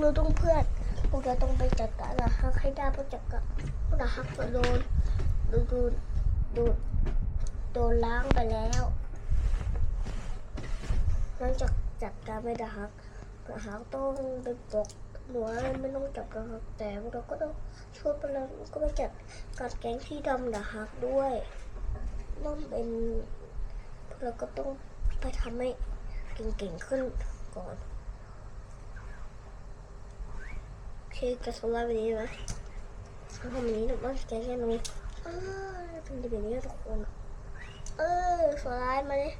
เราต้องเพื่อนพวกเราต้องไปจัดการนะฮักให้ได้เพราะจัดการพราะนะฮักโดนโดนโดนโดนโดนล้างไปแล้วหลังจากจัดการไม่ได้ฮักนะฮักต้องไปปกหนูอะไรไม่ต้องจับนะฮักแต่พวกเราก็ต้องช่วยไปแล้วก็ไปจัดการแก๊งที่ดำนะฮักด้วยต้องเป็นเราก็ต้องไปทำให้เก่งๆขึ้นก่อน โอกระสุนลายแบบนี้ไหมทำแบบนี้หนูต้องแกะแค่ตรงนี้เออเป็นแบบนี้ทุกคนเออสไลด์มาเลย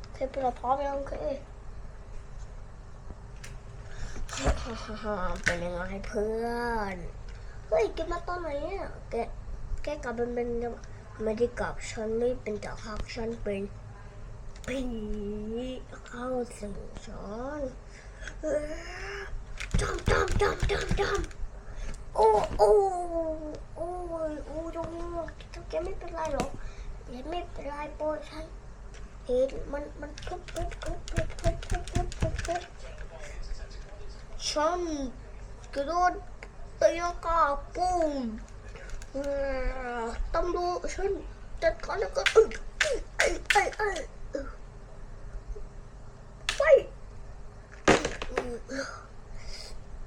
โอเคยเป็นเราพร้อมแล้วโอเคฮ่าฮ่าฮ่าฮ่าเป็นยังไงเพื่อนเฮ้ยแกมาตอนไหนอะแกแกกลับเป็นเป็นไม่ได้กลับฉันไม่เป็นจากฮักฉันเป็นผีเข้าสิงฉัน เออจำจำจำจำจำโอ้โอ้โอ้ยโอ้ยงแกไม่เป็นไรหรอกแกไม่เป็นไรโปรดฉันเห็นมันมันทุบทุบทุบทุบทุบทุบทุบทุบทุบฉันกระโดดตีลังกาปุ้มเอ่อตำรวจฉันจัดการแล้วก็เอ้ยเอ้ยเอ้ยเอ้ยเอ้ยไป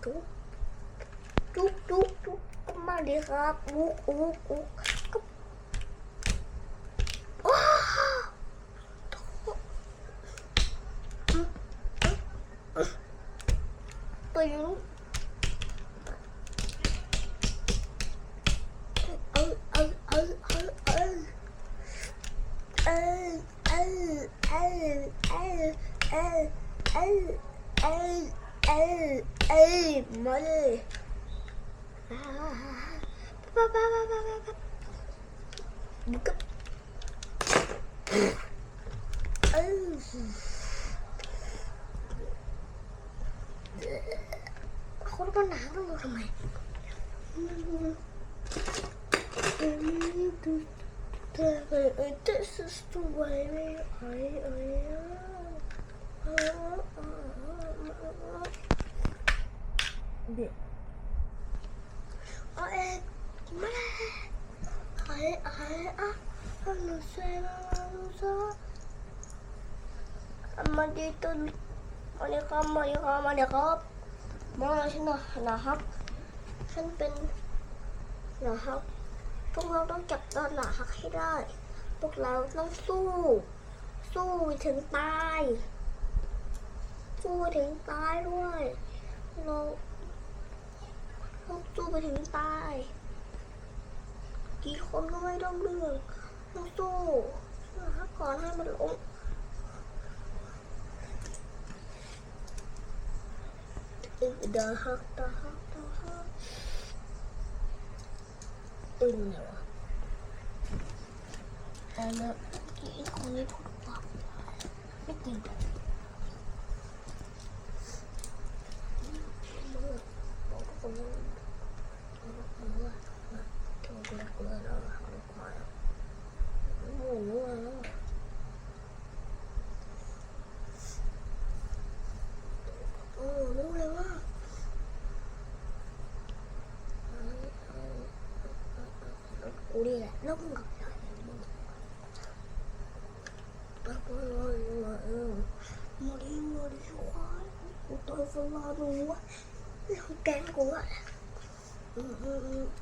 ทุบจุ๊บจุ๊บจุ๊บก็มาดีครับอุ๊กอุ๊กอุ๊กก็ว้าวตึงเออเออเออเออเออเออเออเออเออเออเออ المل خرب أنا هعمله كمان This is the way I, I, I. ไอ้มาไอ้ไอ้อาอาลูซ่าลูซ่าอามาดิตุลอันนี้ข้ามอัน 네. 어, 에, 뭐 래? 아 이, 아 이, 아, 아, 무서 워, 무서 워. 엄마들 또, 머นะ,머리 가, 머리 가, 머리가 신 나, น 합. 한 뺀, 나 합. พวกเราต้องจับตอนหนาฮักให้ได้ พวกเราต้องสู้ สู้ถึงตาย สู้ถึงตายด้วยเรา ต้องสู้ไปถึงตาย กี่คนก็ไม่ต้องเลือกต้องสู้นะก่อนให้มันล้มเดาฮักเดาฮักเดาฮักตึงเลยวะแต่ละกี่คนนี้พูดว่าไม่เก่ง 우리가 너무 머리 머리 hoa của tôi vẫn lo đủ quá lòng cán của bạn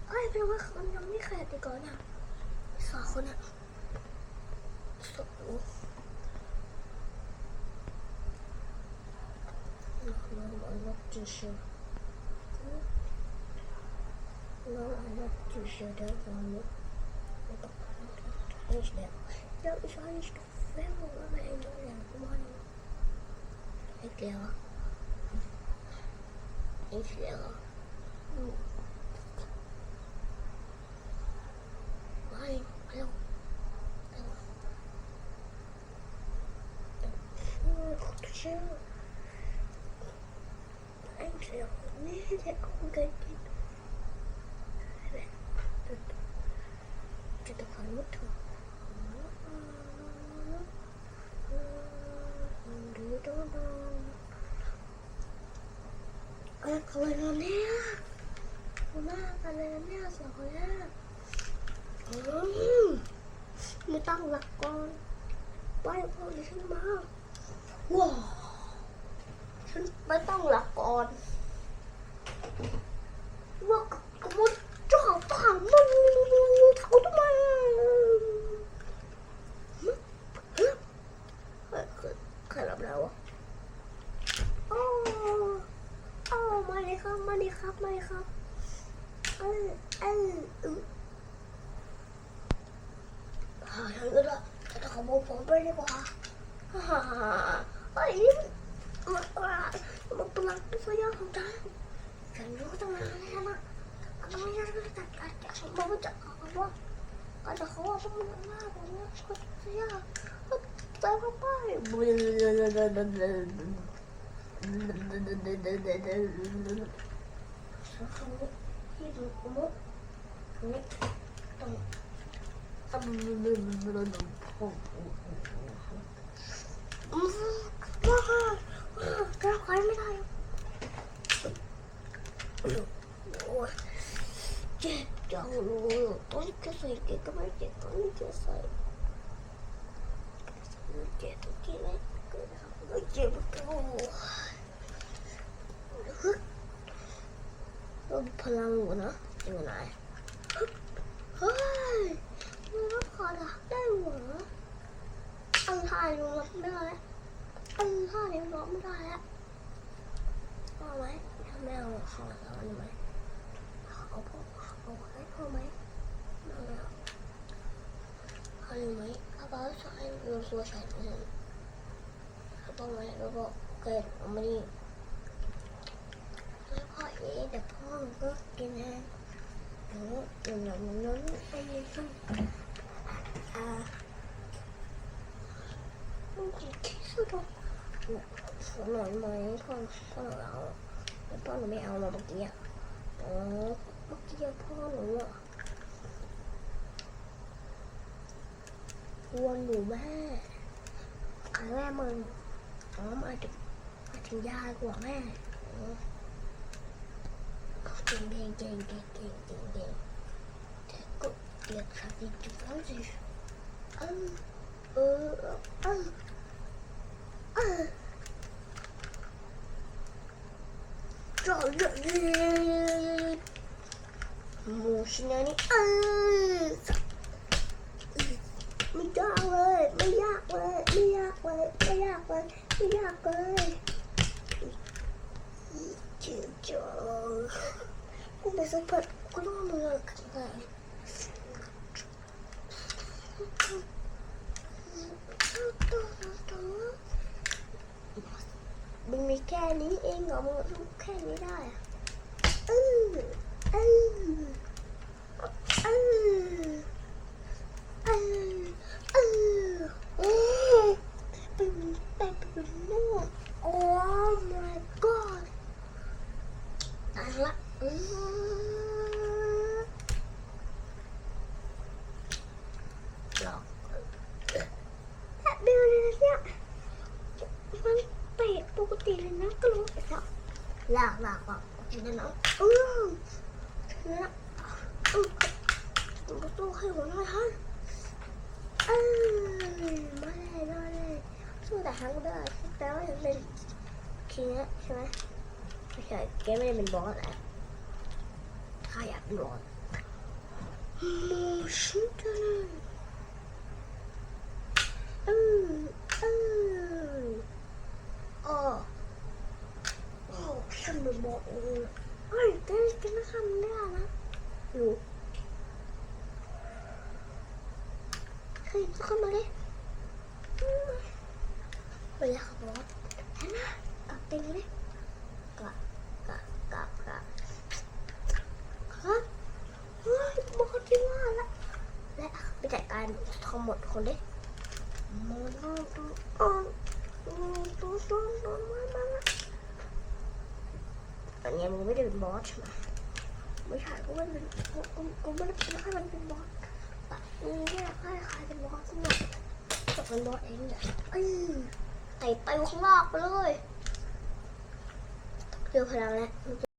ơi đâu có không biết khai thì có nào sợ không nào sợ nó nó nó chưa sợ nó nó chưa sợ Olhos dela. Não, os olhos do véu amarelo olhando como olham. Entre ela. Entre ela. Mãe, olha. Entre ela. Nele é que gatinho. จตุคามมุโธเออเขาเลยนเนี่ยเขาหน้ากันเลยเนี่ยสองคนเนี่ยไม่ต้องหลักก่นไปพ่อฉันมาว้าฉันไม่ต้องหลักก่อน จะขโมยผมไปดีกว่าฮ่าฮ่าฮ่าเฮ้ยนี่มันมันมัน เป็นหลักเป็นสยามของฉัวนะทำไมฉันไม่จัดกม่าก็จะเขาว่ามันหน้าผมเนี่ยก็สยามก็แต่เข้าไปที่ดูมุกนี่ต้องอืมว้าวแก้ไม่ได้โอ้ยเจ็บจังเลยต้องแกใส่แกก็ไม่เจ็บต้องแกใส่เจ็บตรงนี้ไหมก็เจ็บโอ้เราพลังอยู่นะยังไงเฮ้ยมันรับขอดักได้หรอ อันท่รับไม่ได้อันท่ายังรับไม่ได้แล้วเอาไหมทำไมเอาขอแล้วอันไหมเอาพอเอาไว้พอไหมไม่เอาเอาไหมเอาไปใส่ยูซัวใส่เลยเอาไปไหมแล้วก็เกิดมาดิแล้วพ่อเอ๊ะแต่พ่อมันก็กินแฮงหนูหนูหนูหนูไอ้ยี่ห้ออ่ามัน กินที่สุดหรอหน่อยไหมพ่อพ่อหนูเอาแต่พ่อหนูไม่เอามาเมื่อกี้อะอ๋อเมื่อกี้พ่อหนูอะวนหนูแม่ครแม่มึงอ๋อมาถึงมาถึงยายกว่าแม่อ๋อเก่งเก่งเก่งเก่งเก่งเก่งเก่งแต่ก็เรียกสักทีจุดแล้วสิอืมเออออเออจอดเลยหมู 照着你，母是娘你儿子，没压回，没压回，没压回，没压回，没压回，一九九，我被送回，我怎么没有看到？ มีแค่นี้เองเหรอมึงรู้แค่นี้ได้อืออเออเออเออเออเออเป็นเป็นนู่น Oh my god ตายละอืมหลอกแบบเดียวเลยนะเนี่ยมันเตะปกติเลยนะก็รู้แต่ห ลากลากหลากกินได้นะอืมเนื้ออืมตุ้มตู้ให้หัวหน้าท่านเออมาเลยมาเลยสู้แต่ครั้งได้แต่ว่าจะเป็นทีนี้ใช่ไหมไม่ใช่แกไม่ได้เป็นบอสแหละข้าอยากเป็นบอสโมชินจังเออเอออ๋อโอ้ ฉันเป็นบอสเองเฮ้ยแกแกไม่ทำได้นะอยู่เฮ้ยเข้ามาเลยอืมเวลาขับบอสเห็นไหมกลับเต็งเลยกะกะกะกะครับเฮ้ยบอกที่ว่าละและไปจัดการทั้งหมดคนดิมองดูดูอ่อนดูดูดูดูมามามาอันนี้มึงไม่ได้ เป็นบอสใช่ไหมไม่ใช่ก็ไม่เป็นก็กูกูไม่ได้ให้มันเป็นบอสแต่เนี่ยให้ใครเป็นบอสทั้งหมดจะเป็นบอสเองเนี่ยเอ้ยไต่ไปข้างนอกไปเลยเจอพลังแล้ว